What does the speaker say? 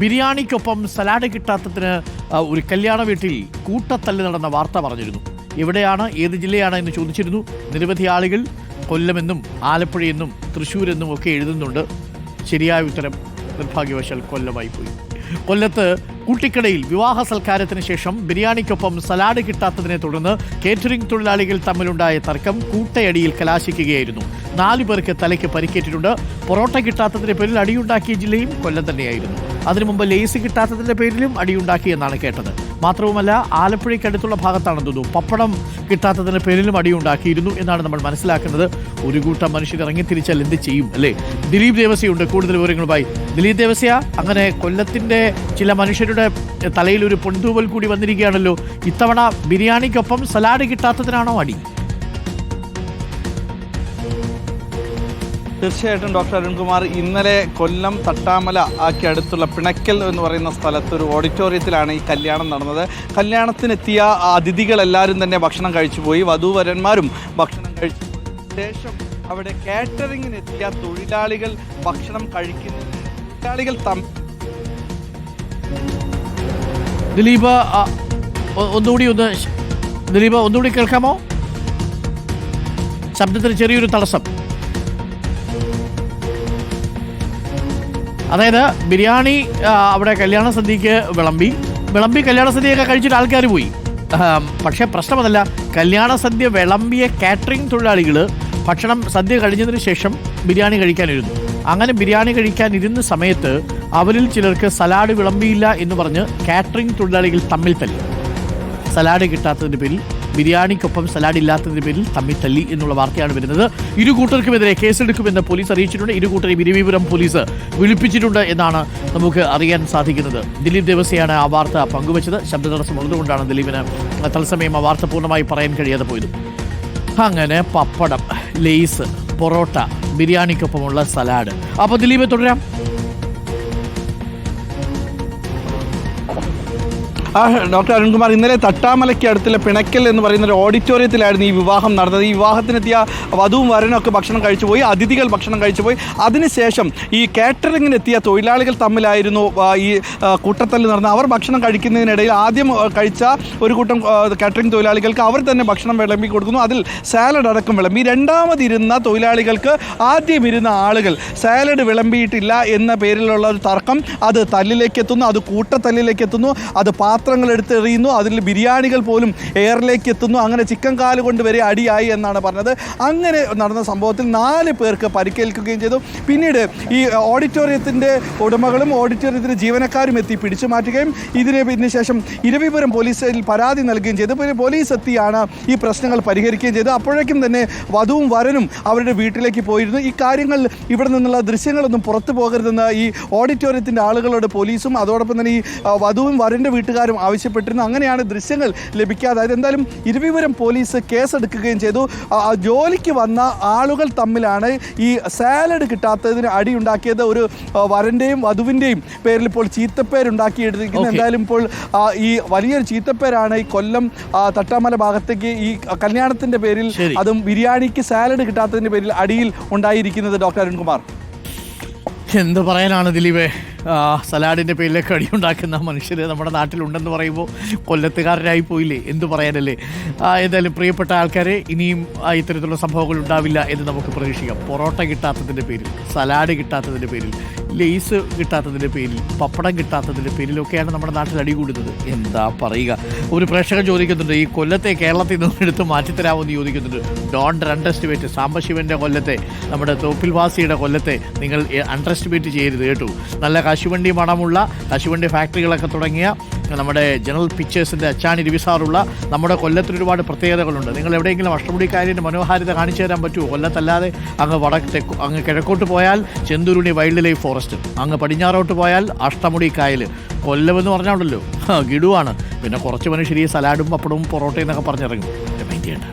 ബിരിയാണിക്കൊപ്പം salad കിട്ടാത്തതിന് ഒരു കല്യാണ വീട്ടിൽ കൂട്ടത്തല്ല് നടന്ന വാർത്ത പറഞ്ഞിരുന്നു. എവിടെയാണ് ഏത് ജില്ലയാണ് എന്ന് ചോദിച്ചിരുന്നു. നിരവധി ആളുകൾ കൊല്ലമെന്നും ആലപ്പുഴയെന്നും തൃശ്ശൂരെന്നും ഒക്കെ എഴുതുന്നുണ്ട്. ശരിയായ ഉത്തരം നിർഭാഗ്യവശാൽ കൊല്ലമായി പോയി. കൊല്ലത്ത് കൂട്ടിക്കടയിൽ വിവാഹ സൽക്കാരത്തിന് ശേഷം ബിരിയാണിക്കൊപ്പം സലാഡ് കിട്ടാത്തതിനെ തുടർന്ന് കേറ്ററിംഗ് തൊഴിലാളികൾ തമ്മിലുണ്ടായ തർക്കം കൂട്ടയടിയിൽ കലാശിക്കുകയായിരുന്നു. നാലു പേർക്ക് തലയ്ക്ക് പരിക്കേറ്റിട്ടുണ്ട്. പൊറോട്ട കിട്ടാത്തതിന്റെ പേരിൽ അടിയുണ്ടാക്കിയ ജില്ലയും കൊല്ലം തന്നെയായിരുന്നു. അതിനു മുമ്പ് ലേസ് കിട്ടാത്തതിന്റെ പേരിലും അടിയുണ്ടാക്കിയെന്നാണ് കേട്ടത്. മാത്രവുമല്ല ആലപ്പുഴയ്ക്കടുത്തുള്ള ഭാഗത്താണ് തോന്നുന്നു പപ്പടം കിട്ടാത്തതിന് പേരിലും അടിയുണ്ടാക്കിയിരുന്നു എന്നാണ് നമ്മൾ മനസ്സിലാക്കുന്നത്. ഒരു കൂട്ടം മനുഷ്യർ ഇറങ്ങിത്തിരിച്ചാൽ എന്ത് ചെയ്യും അല്ലേ? ദിലീപ് ദേവസ്യയുണ്ട്. കൂടുതൽ വിവരങ്ങളുമായി. ദിലീപ് ദേവസ്യ അങ്ങനെ കൊല്ലത്തിന്റെ ചില മനുഷ്യരുടെ തലയിൽ ഒരു പൊൻതൂവൽ കൂടി വന്നിരിക്കുകയാണല്ലോ. ഇത്തവണ ബിരിയാണിക്കൊപ്പം സലാഡ് കിട്ടാത്തതിനാണോ അടി? തീർച്ചയായിട്ടും ഡോക്ടർ അരുൺകുമാർ ഇന്നലെ കൊല്ലം തട്ടാമല ആക്കി അടുത്തുള്ള പിണക്കൽ എന്ന് പറയുന്ന സ്ഥലത്ത് ഒരു ഓഡിറ്റോറിയത്തിലാണ് ഈ കല്യാണം നടന്നത്. കല്യാണത്തിനെത്തിയ അതിഥികളെല്ലാവരും തന്നെ ഭക്ഷണം കഴിച്ചു പോയി. വധൂവരന്മാരും ഭക്ഷണം കഴിച്ചു ശേഷം അവിടെ കാറ്ററിങ്ങിനെത്തിയ തൊഴിലാളികൾ ഭക്ഷണം കഴിക്കുന്നു. തൊഴിലാളികൾ ദിലീപ് ഒന്നുകൂടി ഒന്ന് ദിലീപ് ഒന്നുകൂടി കേൾക്കാമോ? ശബ്ദത്തിൽ ചെറിയൊരു തടസ്സം. അതായത് ബിരിയാണി അവിടെ കല്യാണ സദ്യക്ക് വിളമ്പി. വിളമ്പി കല്യാണ സദ്യയൊക്കെ കഴിച്ചിട്ട് ആൾക്കാർ പോയി. പക്ഷേ പ്രശ്നം അതല്ല. കല്യാണ സദ്യ വിളമ്പിയ കാറ്ററിംഗ് തൊഴിലാളികൾ ഭക്ഷണം സദ്യ കഴിഞ്ഞതിന് ശേഷം ബിരിയാണി കഴിക്കാനിരുന്നു. അങ്ങനെ ബിരിയാണി കഴിക്കാനിരുന്ന സമയത്ത് അവരിൽ ചിലർക്ക് സലാഡ് വിളമ്പിയില്ല എന്ന് പറഞ്ഞ് കാറ്ററിംഗ് തൊഴിലാളികൾ തമ്മിൽ തല്ലി. സലാഡ് കിട്ടാത്തതിന്റെ പേരിൽ ബിരിയാണിക്കൊപ്പം സലാഡ് ഇല്ലാത്തതിന്റെ പേരിൽ തമ്മിൽ തല്ലി എന്നുള്ള വാർത്തയാണ് വരുന്നത്. ഇരു കൂട്ടർക്കുമെതിരെ കേസെടുക്കുമെന്ന് പോലീസ് അറിയിച്ചിട്ടുണ്ട്. ഇരു കൂട്ടരെ ഇരുവിപുരം പോലീസ് വിളിപ്പിച്ചിട്ടുണ്ട് എന്നാണ് നമുക്ക് അറിയാൻ സാധിക്കുന്നത്. ദിലീപ് ദേവസ്യയാണ് ആ വാർത്ത പങ്കുവച്ചത്. ശബ്ദ തടസ്സം ഉള്ളതുകൊണ്ടാണ് ദിലീപിന് തത്സമയം ആ വാർത്ത പൂർണമായി പറയാൻ കഴിയാതെ പോയത്. അങ്ങനെ പപ്പടം ലേസ് പൊറോട്ട ബിരിയാണിക്കൊപ്പമുള്ള സലാഡ്. അപ്പോൾ ദിലീപ് തുടരാം. ആ ഡോക്ടർ അരുൺകുമാർ ഇന്നലെ തട്ടാമലയ്ക്ക് അടുത്തുള്ള പിണക്കൽ എന്ന് പറയുന്ന ഒരു ഓഡിറ്റോറിയത്തിലായിരുന്നു ഈ വിവാഹം നടന്നത്. ഈ വിവാഹത്തിനെത്തിയ വധുവും വരനും ഒക്കെ ഭക്ഷണം കഴിച്ചുപോയി അതിഥികൾ ഭക്ഷണം കഴിച്ചുപോയി അതിനുശേഷം ഈ കാറ്ററിങ്ങിനെത്തിയ തൊഴിലാളികൾ തമ്മിലായിരുന്നു ഈ കൂട്ടത്തല്ല് നടന്നത്. അവർ ഭക്ഷണം കഴിക്കുന്നതിനിടയിൽ ആദ്യം കഴിച്ച ഒരു കൂട്ടം കാറ്ററിംഗ് തൊഴിലാളികൾക്ക് അവർ തന്നെ ഭക്ഷണം വിളമ്പി കൊടുക്കുന്നു. അതിൽ സാലഡ് അടക്കം വിളമ്പി. രണ്ടാമതിരുന്ന തൊഴിലാളികൾക്ക് ആദ്യം ഇരുന്ന ആളുകൾ സാലഡ് വിളമ്പിയിട്ടില്ല എന്ന പേരിലുള്ള ഒരു തർക്കം അത് തല്ലിലേക്ക് എത്തുന്നു അത് കൂട്ടത്തല്ലിലേക്ക് എത്തുന്നു അത് പാത്രങ്ങൾ എടുത്തെറിയുന്നു അതിൽ ബിരിയാണികൾ പോലും എയറിലേക്ക് എത്തുന്നു. അങ്ങനെ ചിക്കൻ കാൽ കൊണ്ട് വരെ അടിയായി എന്നാണ് പറഞ്ഞത്. അങ്ങനെ നടന്ന സംഭവത്തിൽ നാല് പേർക്ക് പരിക്കേൽക്കുകയും ചെയ്തു. പിന്നീട് ഈ ഓഡിറ്റോറിയത്തിന്റെ ഉടമകളും ഓഡിറ്റോറിയത്തിന്റെ ജീവനക്കാരും എത്തി പിടിച്ചു മാറ്റുകയും ഇതിന് പിന്നെ ശേഷം ഇരവിപുരം പോലീസിൽ പരാതി നൽകുകയും ചെയ്തു. പിന്നെ പോലീസ് എത്തിയാണ് ഈ പ്രശ്നങ്ങൾ പരിഹരിക്കുകയും ചെയ്തത്. അപ്പോഴേക്കും തന്നെ വധുവും വരനും അവരുടെ വീട്ടിലേക്ക് പോയിരുന്നു. ഈ കാര്യങ്ങൾ ഇവിടെ നിന്നുള്ള ദൃശ്യങ്ങളൊന്നും പുറത്തു പോകരുതെന്ന് ഈ ഓഡിറ്റോറിയത്തിന്റെ ആളുകളോട് പോലീസും അതോടൊപ്പം തന്നെ ഈ വധുവും വരന്റെ വീട്ടുകാരും ആവശ്യപ്പെട്ടിരുന്നു. അങ്ങനെയാണ് ദൃശ്യങ്ങൾ ലഭിക്കാതെ അതായത് എന്തായാലും ഇരുവിപുരം പോലീസ് കേസെടുക്കുകയും ചെയ്തു. ജോലിക്ക് വന്ന ആളുകൾ തമ്മിലാണ് ഈ സാലഡ് കിട്ടാത്തതിന് അടിയുണ്ടാക്കിയത് ഒരു വരന്റെയും വധുവിന്റെയും പേരിൽ ഇപ്പോൾ ചീത്തപ്പേരുണ്ടാക്കിയെടുത്തിരിക്കുന്നത്. എന്തായാലും ഇപ്പോൾ ഈ വലിയൊരു ചീത്തപ്പേരാണ് ഈ കൊല്ലം തട്ടാമല ഭാഗത്തേക്ക് ഈ കല്യാണത്തിന്റെ പേരിൽ അതും ബിരിയാണിക്ക് സാലഡ് കിട്ടാത്തതിന്റെ പേരിൽ അടിയിൽ ഉണ്ടായിരിക്കുന്നത് ഡോക്ടർ അരുൺകുമാർ. എന്ത് പറയാനാണ് ദിലീപേ? സലാഡിന്റെ കടി ഉണ്ടാക്കുന്ന മനുഷ്യർ നമ്മുടെ നാട്ടിലുണ്ടെന്ന് പറയുമ്പോൾ കൊല്ലത്തുകാരനായി പോയില്ലേ? എന്ത് പറയാനല്ലേ? എന്തായാലും പ്രിയപ്പെട്ട ആൾക്കാരെ ഇനിയും ഇത്തരത്തിലുള്ള സംഭവങ്ങൾ ഉണ്ടാവില്ല എന്ന് നമുക്ക് പ്രതീക്ഷിക്കാം. പൊറോട്ട കിട്ടാത്തതിന്റെ പേരിൽ സലാഡ് കിട്ടാത്തതിന്റെ പേരിൽ ലേസ് കിട്ടാത്തതിന്റെ പേരിൽ പപ്പടം കിട്ടാത്തതിന്റെ പേരിലൊക്കെയാണ് നമ്മുടെ നാട്ടിൽ അടികൂടുന്നത് എന്താ പറയുക? ഒരു പ്രേക്ഷകൻ ചോദിക്കുന്നുണ്ട് ഈ കൊല്ലത്തെ കേരളത്തിൽ നിന്ന് എടുത്ത് മാറ്റിത്തരാമെന്ന് ചോദിക്കുന്നുണ്ട്. ഡോണ്ട് അണ്ടർസ്റ്റിമേറ്റ് സാംബശിവന്റെ കൊല്ലത്തെ നമ്മുടെ തോപ്പിൽവാസിയുടെ കൊല്ലത്തെ നിങ്ങൾ അണ്ടർ എസ്റ്റിമേറ്റ് ചെയ്യരുത് കേട്ടു. നല്ല കശുവണ്ടി മണമുള്ള കശുവണ്ടി ഫാക്ടറികളൊക്കെ തുടങ്ങിയ നമ്മുടെ ജനറൽ പിക്ചേഴ്സിന്റെ അച്ചാണി രവിസാറുള്ള നമ്മുടെ കൊല്ലത്തിന് ഒരുപാട് പ്രത്യേകതകളുണ്ട്. നിങ്ങൾ എവിടെയെങ്കിലും അഷ്ടമുടിക്കാരിന്റെ മനോഹാരിത കാണിച്ചു തരാൻ പറ്റുമോ? കൊല്ലത്തല്ലാതെ അങ്ങ് വടക്ക് അങ്ങ് കിഴക്കോട്ട് പോയാൽ ചെന്തുരുണി വൈൽഡ് ലൈഫ് ഫോറസ്റ്റ്. അങ്ങ് പടിഞ്ഞാറോട്ട് പോയാൽ അഷ്ടമുടി കായൽ. കൊല്ലമെന്ന് പറഞ്ഞാണല്ലോ. ഗിഡുവാണ്. പിന്നെ കുറച്ച് മനുഷ്യർ ഈ സലാഡും പപ്പടവും പൊറോട്ടയും എന്നൊക്കെ പറഞ്ഞിറങ്ങും. മൈൻഡ് ചെയ്യണ്ട.